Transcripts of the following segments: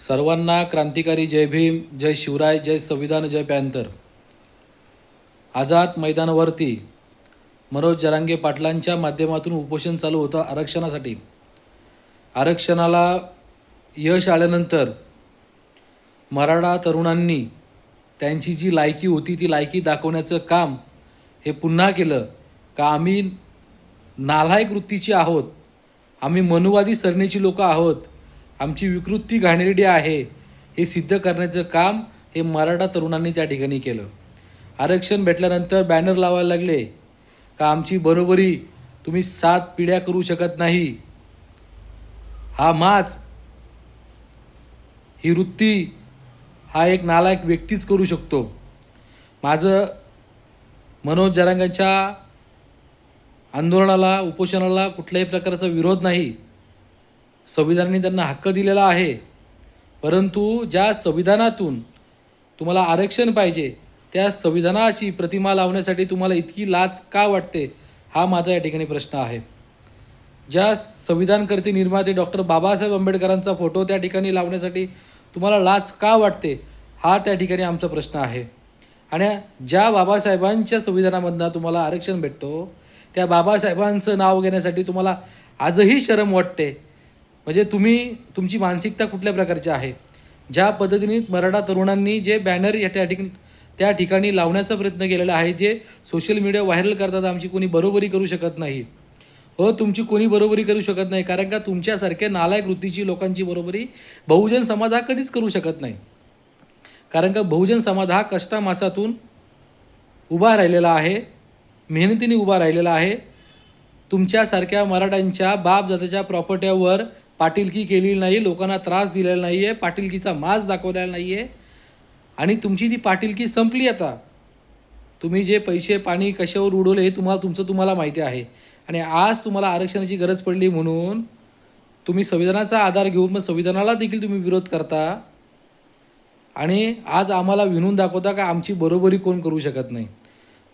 सर्वांना क्रांतिकारी जय भीम जय शिवराय जय संविधान जय पॅन्थर आझाद मैदानावरती मनोज जरांगे पाटलांच्या माध्यमातून उपोषण चालू होतं आरक्षणासाठी. आरक्षणाला यश आल्यानंतर मराठा तरुणांनी त्यांची जी लायकी होती ती लायकी दाखवण्याचं काम हे पुन्हा केलं का आम्ही नालायक वृत्तीची आहोत. आम्ही मनुवादी सरणीची लोकं आहोत. आमची विकृती घाणेरडी आहे. हे सिद्ध करण्याचं काम हे मराठा तरुणांनी त्या ठिकाणी केलं. आरक्षण भेटल्यानंतर बॅनर लावायला लागले. का आमची बरोबरी तुम्ही सात पिढ्या करू शकत नाही? हा माच ही वृत्ती हा एक नालायक व्यक्तीच करू शकतो. माझं मनोज जरांगांच्या आंदोलनाला उपोषणाला कुठल्याही प्रकारचा विरोध नाही. संविधानाने त्यांना हक्क दिलेला आहे. परंतु ज्या संविधानातून तुम्हाला आरक्षण पाहिजे त्या संविधानाची प्रतिमा लावण्यासाठी तुम्हाला इतकी लाज का वाटते हा माझा या ठिकाणी प्रश्न आहे. ज्या संविधानकर्ते निर्माते डॉक्टर बाबासाहेब आंबेडकरांचा फोटो त्या ठिकाणी लावण्यासाठी तुम्हाला लाज का वाटते हा त्या ठिकाणी आमचा प्रश्न आहे. आणि ज्या बाबासाहेबांच्या संविधानामधनं तुम्हाला आरक्षण भेटतो त्या बाबासाहेबांचं नाव घेण्यासाठी तुम्हाला आजही शरम वाटते म्हणजे तुम्ही तुमची मानसिकता कुठल्या प्रकारची आहे? ज्या पद्धतीने मराठा तरुणांनी जे बॅनर या त्या ठिकाणी त्या ठिकाणी लावण्याचा प्रयत्न केलेला आहे जे सोशल मीडिया व्हायरल करतात आमची कोणी बरोबरी करू शकत नाही. हो तुमची कोणी बरोबरी करू शकत नाही कारण का तुमच्यासारख्या नालायक वृत्तीची लोकांची बरोबरी बहुजन समाज हा कधीच करू शकत नाही. कारण का बहुजन समाज हा कष्टामासातून उभा राहिलेला आहे मेहनतीने उभा राहिलेला आहे. तुमच्यासारख्या मराठ्यांच्या बाप जातीच्या प्रॉपर्ट्यावर पाटीलकी केलेली नाही लोकांना त्रास दिलेला नाही आहे पाटीलकीचा माज दाखवलेला नाही आहे आणि तुमची ती पाटीलकी संपली आता. तुम्ही जे पैसे पाणी कशावर उडवले हे तुम्हाला तुमचं तुम्हाला माहिती आहे. आणि आज तुम्हाला आरक्षणाची गरज पडली म्हणून तुम्ही संविधानाचा आधार घेऊन मग संविधानाला देखील तुम्ही विरोध करता. आणि आज आम्हाला विणून दाखवता का आमची बरोबरी कोण करू शकत नाही?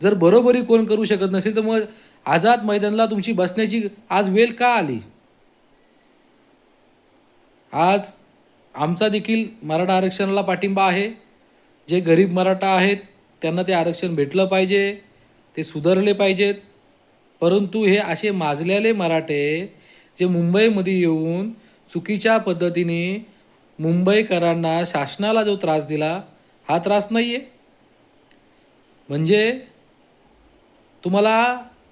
जर बरोबरी कोण करू शकत नसेल तर मग आझाद मैदानला तुमची बसण्याची आज वेळ का आली? आज आमचा देखील मराठा आरक्षणाला पाठिंबा आहे. जे गरीब मराठा आहेत त्यांना ते आरक्षण भेटलं पाहिजे ते सुधारले पाहिजेत. परंतु हे असे माजलेले मराठे जे मुंबईमध्ये येऊन चुकीच्या पद्धतीने मुंबईकरांना शासनाला जो त्रास दिला हा त्रास नाही आहे म्हणजे तुम्हाला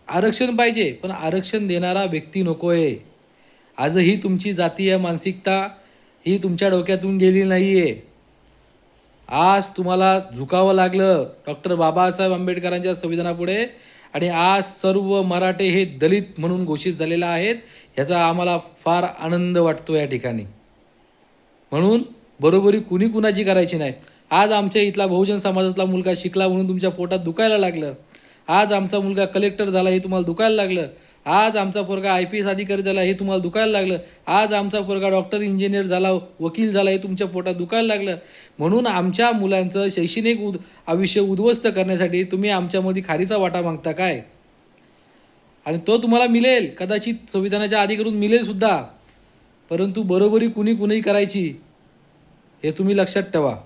आरक्षण पाहिजे पण आरक्षण देणारा व्यक्ती नको आहे आजही तुमची जातीय मानसिकता ही तुमच्या डोक्यातून गेली नाही आहे आज तुम्हाला झुकावं लागलं. डॉक्टर बाबासाहेब आंबेडकरांच्या संविधानापुढे आणि आज सर्व मराठे हे दलित म्हणून घोषित झालेले आहेत ह्याचा आम्हाला फार आनंद वाटतो या ठिकाणी. म्हणून बरोबरी कुणी कुणाची करायची नाही. आज आमच्या इथला बहुजन समाजातला मुलगा शिकला म्हणून तुमच्या पोटात दुखायला लागलं. आज आमचा मुलगा कलेक्टर झाला हे तुम्हाला दुखायला लागलं. आज आमचा पोरगा आय पी एस अधिकारी झाला हे तुम्हाला दुखायला लागलं. आज आमचा पोरगा डॉक्टर इंजिनियर झाला वकील झाला हे तुमच्या पोटात दुखायला लागलं. म्हणून आमच्या मुलांचं शैक्षणिक उद आयुष्य उद्ध्वस्त करण्यासाठी तुम्ही आमच्यामध्ये खारीचा वाटा मागता काय? आणि तो तुम्हाला मिळेल कदाचित संविधानाच्या आधी करून मिळेल सुद्धा. परंतु बरोबरी कुणी कुणी करायची हे तुम्ही लक्षात ठेवा.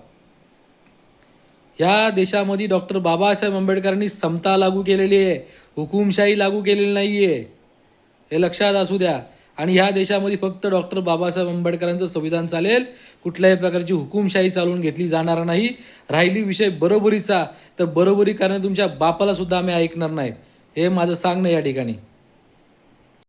ह्या देशामध्ये डॉक्टर बाबासाहेब आंबेडकरांनी समता लागू केलेली आहे. हुकुमशाही लागू केलेली नाही आहे हे लक्षात असू द्या. आणि ह्या देशामध्ये फक्त डॉक्टर बाबासाहेब आंबेडकरांचं संविधान चालेल. कुठल्याही प्रकारची हुकुमशाही चालवून घेतली जाणार नाही. राहिली विषय बरोबरीचा. तर बरोबरी कारण तुमच्या बापालासुद्धा आम्ही ऐकणार नाही. हे माझं सांगणं या ठिकाणी.